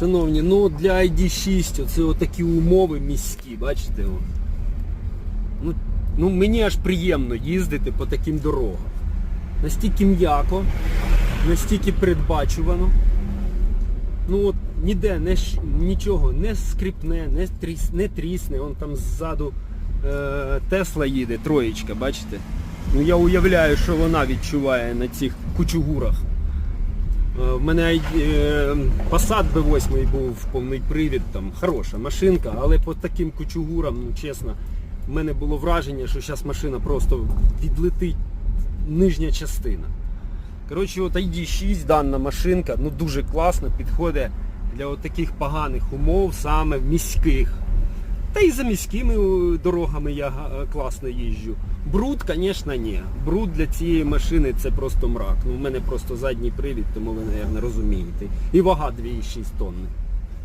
Шановні, ну для ID6 це отакі умови міські, бачите? Ну, ну мені аж приємно їздити по таким дорогам. Настільки м'яко, настільки передбачувано. Ну от ніде не, нічого не скрипне, не, тріс, не трісне. Вон там ззаду е, Тесла їде, троєчка, бачите? Ну я уявляю, що вона відчуває на цих кучугурах. Е, В мене е, Passat B8 був повний привід, там хороша машинка, але по таким кучугурам, ну чесно, в мене було враження, що зараз машина просто відлетить нижня частина. Коротше, от ID6 дана машинка, ну дуже класно підходить для от таких поганих умов, саме міських. Та і за міськими е, дорогами я класно їжджу. Бруд, звісно, ні. Бруд для цієї машини це просто мрак. Ну, у мене просто задній привід, тому ви, мабуть, розумієте. І вага 2,6 тонни.